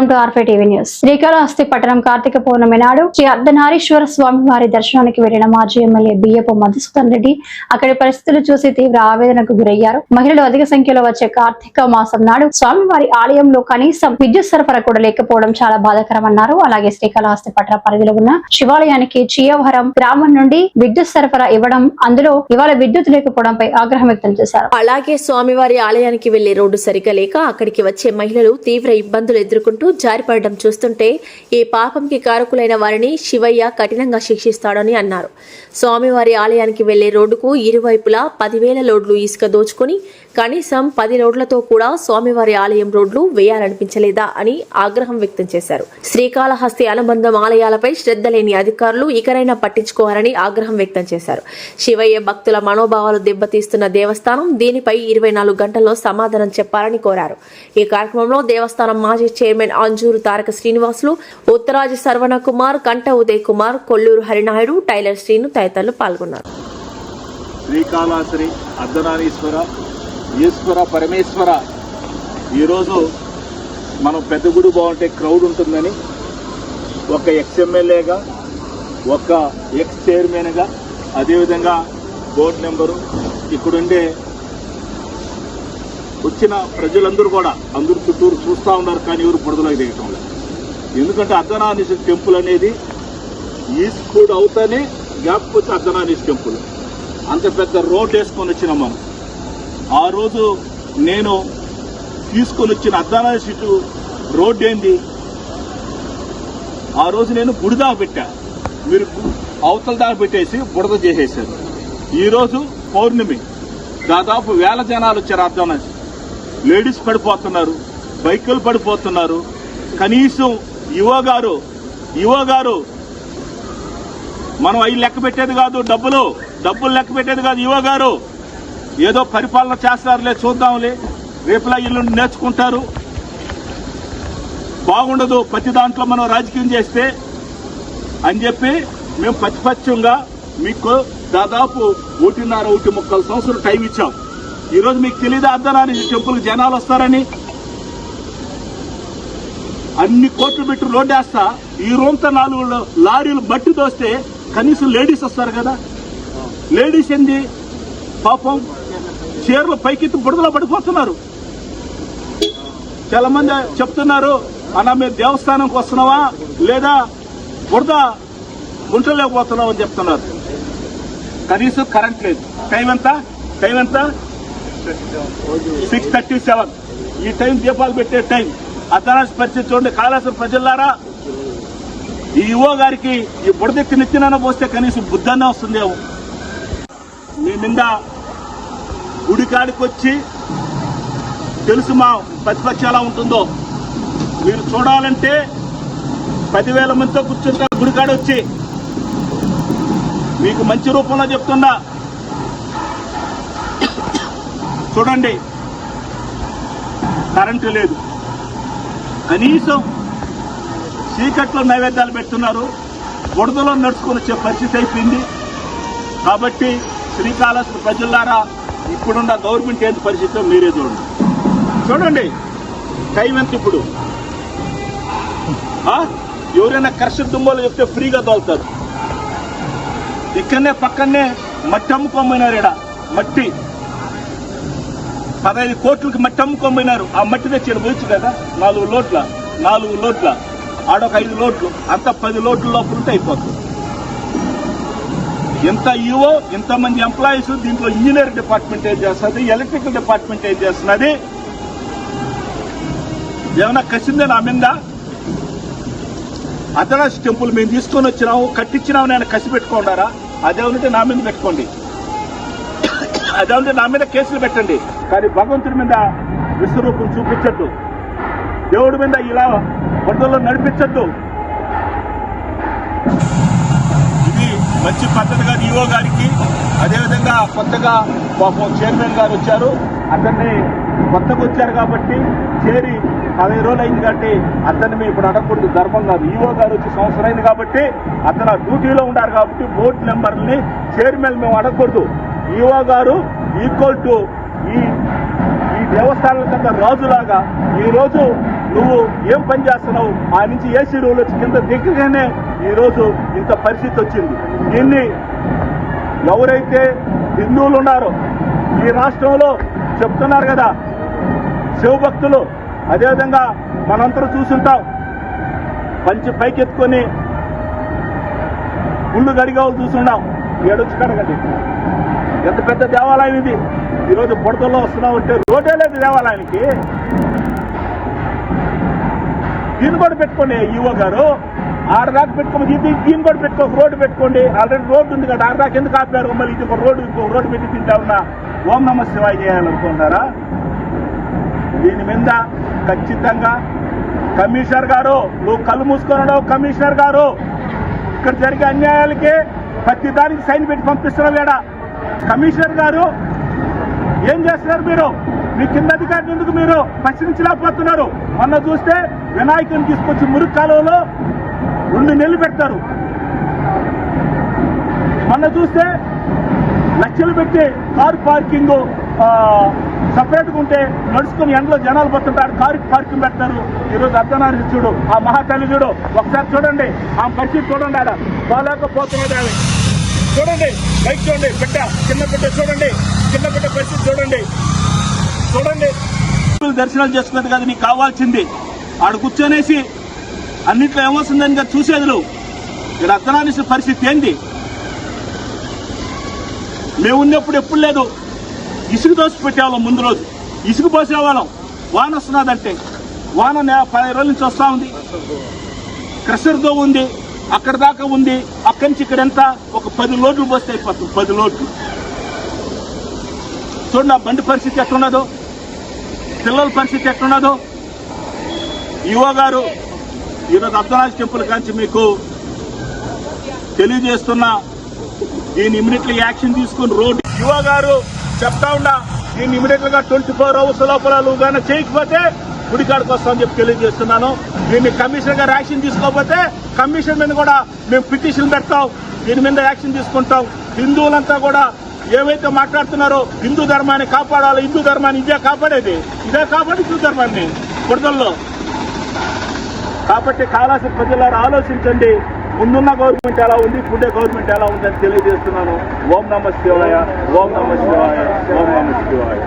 Welcome to ఆర్ఫే TV news. Srikalahasti పట్టణం కార్తీక పౌర్ణమి నాడు శ్రీ అర్ధనారీశ్వర స్వామి వారి దర్శనానికి వెళ్ళిన మాజీ ఎమ్మెల్యే బియ్యపు మధుసూదన్ రెడ్డి అక్కడి పరిస్థితులు చూసి తీవ్ర ఆవేదనకు గురయ్యారు. మహిళలు అధిక సంఖ్యలో వచ్చే కార్తీక మాసం నాడు స్వామివారి ఆలయంలో కనీసం విద్యుత్ సరఫరా కూడా లేకపోవడం చాలా బాధాకరమన్నారు. అలాగే శ్రీకాళహస్తి పట్టణ పరిధిలో ఉన్న శివాలయానికి చియవరం గ్రామం నుండి విద్యుత్ సరఫరా ఇవ్వడం అందులో ఇవాళ విద్యుత్ లేకపోవడంపై ఆగ్రహం వ్యక్తం చేశారు. అలాగే స్వామివారి ఆలయానికి వెళ్ళే రోడ్డు సరిగా లేక అక్కడికి వచ్చే మహిళలు తీవ్ర ఇబ్బందులు ఎదుర్కొంటూ జారిపడడం చూస్తుంటే ఈ పాపంకి కారకులైన వారిని శివయ్య కఠినంగా శిక్షిస్తాడని అన్నారు. స్వామివారి ఆలయానికి వెళ్ళే రోడ్డుకు ఇరువైపులా పదివేల లోడ్లు ఇసుక దోచుకుని కనీసం పది రోడ్లతో కూడా స్వామివారి ఆలయం రోడ్లు వేయాలనిపించలేదా అని ఆగ్రహం వ్యక్తం చేశారు. శ్రీకాళహస్తి అనుబంధం ఆలయాలపై శ్రద్ధ లేని అధికారులు ఇకరైనా పట్టించుకోవాలని ఆగ్రహం వ్యక్తం చేశారు. శివయ్య భక్తుల మనోభావాలు దెబ్బతీస్తున్న దేవస్థానం దీనిపై ఇరవై నాలుగు గంటల్లో సమాధానం చెప్పాలని కోరారు. ఈ కార్యక్రమంలో దేవస్థానం మాజీ చైర్మన్ అంజూరు తారక శ్రీనివాసులు ఉత్తరాజు సర్వణ కుమార్ కంట ఉదయ్ కుమార్ కొల్లూరు హరినాయుడు టైలర్ శ్రీను తదితరులు పాల్గొన్నారు. శ్రీకాళహస్తి అర్ధనారీశ్వర ఈశ్వర పరమేశ్వర. ఈరోజు మనం పెద్ద గుడి బాగుంటే క్రౌడ్ ఉంటుందని ఒక ఎక్స్ ఎమ్మెల్యేగా ఒక ఎక్స్ చైర్మన్గా అదేవిధంగా బోర్డు మెంబరు ఇక్కడుండే వచ్చిన ప్రజలందరూ కూడా అందరూ చుట్టూరు చూస్తూ ఉన్నారు కానీ ఎవరు బుడదలోకి దిగటం లేదు. ఎందుకంటే అర్ధనారీశ్వర టెంపుల్ అనేది ఈస్కూడ్ అవుతానే గ్యాప్ వచ్చి అర్ధనారీశ్వర టెంపుల్. అంత పెద్ద రోడ్ వేసుకొని వచ్చినాం మనం. ఆ రోజు నేను తీసుకొని వచ్చిన అద్దాల సీటు రోడ్డు ఏంది? ఆ రోజు నేను గుడి పెట్టా. మీరు అవతల దాకా పెట్టేసి బుడద చేసేసారు. ఈరోజు పౌర్ణమి. దాదాపు వేల జనాలు వచ్చారు అర్థం లేడీస్ పడిపోతున్నారు బైకులు పడిపోతున్నారు. కనీసం యువ గారు యువ గారు మనం అవి లెక్క పెట్టేది కాదు డబ్బులు. డబ్బులు లెక్క పెట్టేది కాదు యువ గారు. ఏదో పరిపాలన చేస్తారులే చూద్దాంలే. రేపులా ఇల్లు నేర్చుకుంటారు. బాగుండదు ప్రతి దాంట్లో మనం రాజకీయం చేస్తే అని చెప్పి మేము ప్రతిపక్షంగా మీకు దాదాపు ఒకటిన్నర ఒకటి ముక్కల సంవత్సరం టైం ఇచ్చాం. ఈరోజు మీకు తెలియదు అర్థనాన్ని టెంపుల్కి జనాలు వస్తారని? అన్ని కోట్లు పెట్టి రోడ్డు వేస్తా ఈ రూమ్తో నాలుగు లారీలు మట్టి దోస్తే కనీసం లేడీస్ వస్తారు కదా? లేడీస్ ఏంది? పాపం చీరలు పైకెత్తి బుడదలో పడిపోతున్నారు. చాలా మంది చెప్తున్నారు అన్న మేము దేవస్థానంకి వస్తున్నావా? లేదా బురద గుంటలేకపోతున్నావు? అని చెప్తున్నారు. కనీసం కరెంట్ లేదు. టైం ఎంత? టైం ఎంత? Six thirty seven. ఈ టైం దీపాలు పెట్టే టైం. అర్ధరాష్ట్ర పరిస్థితి చూడండి. కాళేశ్వర ప్రజలారా ఈ యువ గారికి ఈ బుడదెత్తి నెత్తిన పోస్తే కనీసం బుద్ధన్న వస్తుందేమో. మీ నిండా గుడికాడికి వచ్చి తెలుసు మా ప్రతిపక్షం ఎలా ఉంటుందో. మీరు చూడాలంటే పదివేల మందితో కూర్చుంటారు గుడికాడ వచ్చి మీకు మంచి రూపంలో చెప్తున్నా. చూడండి. కరెంటు లేదు. కనీసం చీకట్లో నైవేద్యాలు పెడుతున్నారు. బుడదలో నడుచుకొని వచ్చే పరిస్థితి అయిపోయింది. కాబట్టి శ్రీకాళహస్తి ప్రజలారా ఇప్పుడున్న గవర్నమెంట్ ఏంటి పరిస్థితిలో మీరే చూడండి. చూడండి టైం ఎంత ఇప్పుడు? ఆ? ఎవరైనా కర్షక దుమ్మలు చెప్తే ఫ్రీగా తోలుతారు. ఇక్కడనే పక్కనే మట్టి అమ్ముకోమైనారు ఈడ మట్టి. పదహైదు కోట్లకి మట్టి అమ్ముకోమైనారు ఆ మట్టి తెచ్చి పోయచ్చు కదా? నాలుగు లోట్ల నాలుగు లోట్ల. ఆడొక ఐదు లోట్లు అంత పది లోట్ల లోపల ఉంటే అయిపోతుంది. ఎంత ఈవో ఇంతమంది ఎంప్లాయీస్ దీంట్లో ఇంజనీర్ డిపార్ట్మెంట్ ఏం చేస్తుంది ఎలక్ట్రికల్ డిపార్ట్మెంట్ ఏం చేస్తున్నది? ఏమైనా కసిందే నా మీద? అతరాస్ టెంపుల్ మేము తీసుకొని వచ్చినాము కట్టించినాము నేను కసి పెట్టుకుంటారా? అదే ఉంటే నా మీద పెట్టుకోండి. అదే ఉంటే నా మీద కేసులు పెట్టండి. కానీ భగవంతుడి మీద విశ్వరూపం చూపించద్దు. దేవుడి మీద ఇలా బుద్ధలో నడిపించద్దు. మంచి పద్ధతి కాదు ఈఓ గారికి అదేవిధంగా కొత్తగా పాపం చైర్మన్ గారు వచ్చారు. అతన్ని కొత్తగా వచ్చారు కాబట్టి చేరి పదిహేను రోజులు అయింది కాబట్టి అతన్ని మేము ఇప్పుడు అడగకూడదు. ధర్మం కాదు. ఈఓ గారు వచ్చి సంవత్సరం అయింది కాబట్టి అతను డ్యూటీలో ఉన్నారు కాబట్టి బోర్డు మెంబర్ని చైర్మన్ మేము అడగకూడదు. ఈఓ గారు ఈక్వల్ టు ఈ ఈ దేవస్థానాల కింద రాజులాగా ఈ రోజు నువ్వు ఏం పని చేస్తున్నావు? ఆ నుంచి ఏసీ రూల్ వచ్చి కింద దగ్గరగానే ఈరోజు ఇంత పరిస్థితి వచ్చింది. దీన్ని ఎవరైతే హిందువులు ఉన్నారో ఈ రాష్ట్రంలో చెప్తున్నారు కదా శివభక్తులు అదేవిధంగా మనందరూ చూసుంటాం. మంచి పైకెత్తుకొని గుళ్ళు గడిగావు చూసున్నాం ఏడొచ్చి కడగండి. ఎంత పెద్ద దేవాలయం ఇది? ఈరోజు బుడతల్లో వస్తున్నామంటే రోడ్డే లేదు దేవాలయానికి. దీన్ని కూడా పెట్టుకోండి. ఈవో గారు ఆడదాకా పెట్టుకోండి. ఇది దీన్ని కూడా పెట్టుకో రోడ్డు పెట్టుకోండి. ఆల్రెడీ రోడ్డు ఉంది కదా ఆడదాకా ఎందుకు ఆపారు? మళ్ళీ ఇది ఒక రోడ్డు ఇంకో రోడ్డు పెట్టి తింటా ఉన్నా. ఓం నమ శివాయ చేయాలనుకుంటారా దీని మీద ఖచ్చితంగా కమిషనర్ గారు నువ్వు కళ్ళు మూసుకున్నాడు కమిషనర్ గారు. ఇక్కడ జరిగే అన్యాయాలకి ప్రతి దానికి సైన్ పెట్టి పంపిస్తున్నావు కమిషనర్ గారు ఏం చేస్తున్నారు మీరు? మీ కింద అధికారులు ఎందుకు మీరు ప్రశ్నించలేకపోతున్నారు మొన్న చూస్తే వినాయకుని తీసుకొచ్చి మురుగు కాలువలో రెండు నెలలు పెడతారు. మొన్న చూస్తే లక్షలు పెట్టి కారు పార్కింగ్ సపరేట్గా ఉంటే నడుచుకుని ఎండలో జనాలు పోతుంటారు కారు పార్కింగ్ పెడతారు. ఈరోజు అర్ధనారి చూడు ఆ మహాతల్లి చూడు. ఒకసారి చూడండి ఆ పరిస్థితి చూడండి ఆడ. పోలేకపోతున్నది ఆమె. చూడండి బైక్ చూడండి బిడ్డ చిన్న బిడ్డ చూడండి చిన్న బిడ్డ పరిస్థితి చూడండి. చూడండి. దర్శనాలు చేసుకున్నది కాదు నీకు కావాల్సింది. ఆడ కూర్చొనేసి అన్నిట్లో ఏమొస్తుందని కదా చూసేది నువ్వు ఇక్కడ అర్ధనారీశ్వర పరిస్థితి ఏంది? మేము ఉన్నప్పుడు ఎప్పుడు లేదు. ఇసుక దోసి పెట్టేవాళ్ళం ముందు రోజు. ఇసుక పోసేవాళ్ళం వాన వస్తున్నదంటే. వాన పది రోజుల నుంచి వస్తూ ఉంది. క్రెషర్తో ఉంది. అక్కడ దాకా ఉంది. అక్కడి నుంచి ఇక్కడ ఎంత? ఒక పది లోడ్లు పోస్తే అయిపోతుంది. పది లోడ్లు. చూడండి ఆ బండి పరిస్థితి ఎట్లున్నదో. పిల్లల పరిస్థితి ఎట్లున్నదో. యువ గారు ఈరోజు అర్ధరాజ్ టెంపుల్ కాంచి మీకు తెలియజేస్తున్నా. దీన్ని ఇమీడియట్లీ యాక్షన్ తీసుకుని రోడ్డు యువ గారు చెప్తా ఉన్నా. దీన్ని ఇమీడియట్గా ట్వంటీ ఫోర్ అవర్స్ లోపల నువ్వు చేయకపోతే గుడికాడికి వస్తామని చెప్పి తెలియజేస్తున్నాను. దీన్ని కమిషనర్ గారు యాక్షన్ తీసుకోకపోతే కమిషన్ మీద కూడా మేము పిటిషన్ పెడతాం. దీని మీద యాక్షన్ తీసుకుంటాం. హిందువులంతా కూడా ఏవైతే మాట్లాడుతున్నారో హిందూ ధర్మాన్ని కాపాడాలి హిందూ ధర్మాన్ని ఇదే కాపాడేది. ఇదే కాపాడి హిందూ ధర్మాన్ని. బుడదల్లో కాబట్టి కాలాసి ప్రజలారు ఆలోచించండి. ముందున్న గవర్నమెంట్ ఎలా ఉంది ఇప్పుడే గవర్నమెంట్ ఎలా ఉందని తెలియజేస్తున్నాను. ఓం నమ శివాయ ఓం నమ శివాయ ఓం నమ శివాయ.